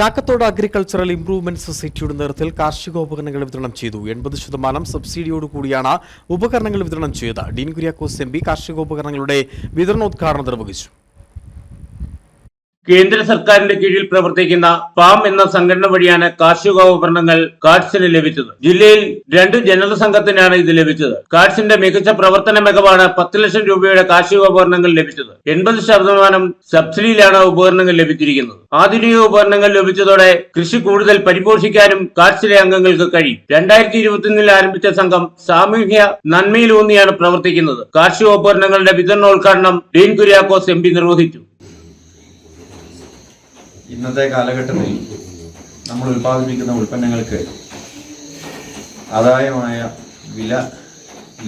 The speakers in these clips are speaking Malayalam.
കാക്കത്തോട് അഗ്രികൾച്ചറൽ ഇംപ്രൂവ്മെന്റ് സൊസൈറ്റിയുടെ നേതൃത്വത്തിൽ കാർഷികോപകരണങ്ങൾ വിതരണം ചെയ്തു. എൺപത് ശതമാനം സബ്സിഡിയോട് കൂടിയാണ് ഉപകരണങ്ങൾ വിതരണം ചെയ്തത്. ഡീൻ കുര്യാക്കോസ് എം പി കാർഷികോപകരണങ്ങളുടെ വിതരണോദ്ഘാടനം നിർവഹിച്ചു. കേന്ദ്ര സർക്കാരിന്റെ കീഴിൽ പ്രവർത്തിക്കുന്ന പാം എന്ന സംഘടന വഴിയാണ് കാർഷികോപകരണങ്ങൾ കാർഡ്സിന് ലഭിച്ചത്. ജില്ലയിൽ രണ്ട് ജനറൽ സംഘത്തിനാണ് ഇത് ലഭിച്ചത്. കാർഡ്സിന്റെ മികച്ച പ്രവർത്തന മികവാണ് പത്ത് ലക്ഷം രൂപയുടെ കാർഷികോപകരണങ്ങൾ ലഭിച്ചത്. എൺപത് ശതമാനം സബ്സിഡിയിലാണ് ഉപകരണങ്ങൾ ലഭിച്ചിരിക്കുന്നത്. ആധുനിക ഉപകരണങ്ങൾ ലഭിച്ചതോടെ കൃഷി കൂടുതൽ പരിപോഷിക്കാനും കാർഡ്സിലെ അംഗങ്ങൾക്ക് കഴിയും. രണ്ടായിരത്തി ഇരുപത്തിയൊന്നിൽ ആരംഭിച്ച സംഘം സാമൂഹ്യ നന്മയിലൂന്നിയാണ് പ്രവർത്തിക്കുന്നത്. കാർഷികോപകരണങ്ങളുടെ വിതരണോദ്ഘാടനം ഡീൻ കുര്യാക്കോസ് എം നിർവഹിച്ചു. ഇന്നത്തെ കാലഘട്ടത്തിൽ നമ്മൾ ഉൽപ്പാദിപ്പിക്കുന്ന ഉൽപ്പന്നങ്ങൾക്ക് ആദായമായ വില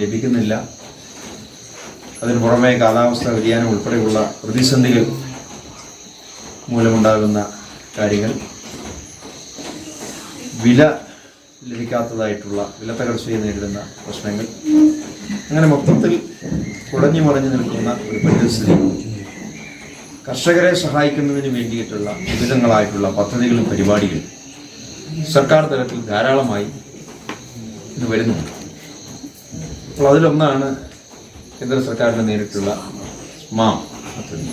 ലഭിക്കുന്നില്ല. അതിന് പുറമെ കാലാവസ്ഥ വ്യതിയാനം ഉൾപ്പെടെയുള്ള പ്രതിസന്ധികൾ മൂലമുണ്ടാകുന്ന കാര്യങ്ങൾ. വില ലഭിക്കാത്തതായിട്ടുള്ള വില തകർച്ചയെ നേരിടുന്ന പ്രശ്നങ്ങൾ. അങ്ങനെ മൊത്തത്തിൽ കുടഞ്ഞു മറിഞ്ഞു നിൽക്കുന്ന ഒരു പരിസ്ഥിതി കർഷകരെ സഹായിക്കുന്നതിന് വേണ്ടിയിട്ടുള്ള വിവിധങ്ങളായിട്ടുള്ള പദ്ധതികളും പരിപാടികളും സർക്കാർ തലത്തിൽ ധാരാളമായി ഇത് വരുന്നുണ്ട്. അപ്പോൾ അതിലൊന്നാണ് കേന്ദ്ര സർക്കാരിന്റെ നേരിട്ടുള്ള മാം പദ്ധതി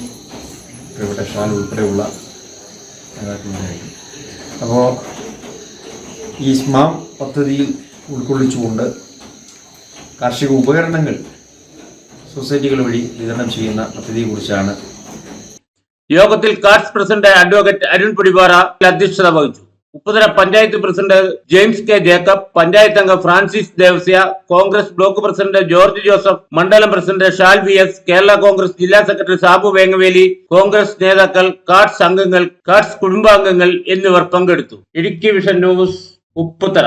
പ്രിയപ്പെട്ട ഷാൽ ഉൾപ്പെടെയുള്ള അപ്പോൾ ഈ മാം പദ്ധതിയിൽ ഉൾക്കൊള്ളിച്ചുകൊണ്ട് കാർഷിക ഉപകരണങ്ങൾ സൊസൈറ്റികൾ വഴി വിതരണം ചെയ്യുന്ന പദ്ധതിയെക്കുറിച്ചാണ് യോഗത്തിൽ cards president advocate Arun Pidipara അധ്യക്ഷത വഹിച്ചു. ഉപ്പുതര പഞ്ചായത്ത് പ്രസിഡന്റ് ജെയിംസ് കെ ജേക്കബ് പഞ്ചായത്ത് അംഗം ഫ്രാൻസിസ് ദേവസ്യ കോൺഗ്രസ് ബ്ലോക്ക് പ്രസിഡന്റ് ജോർജ് ജോസഫ് മണ്ഡലം president Shal V S Kerala Congress ജില്ലാ സെക്രട്ടറി സാബു വേങ്ങവേലി കോൺഗ്രസ് നേതാക്കൾ കാർഡ്സ് അംഗങ്ങൾ കാർഡ്സ് കുടുംബാംഗങ്ങൾ എന്നിവർ പങ്കെടുത്തു. Idukki vision news Upputhara.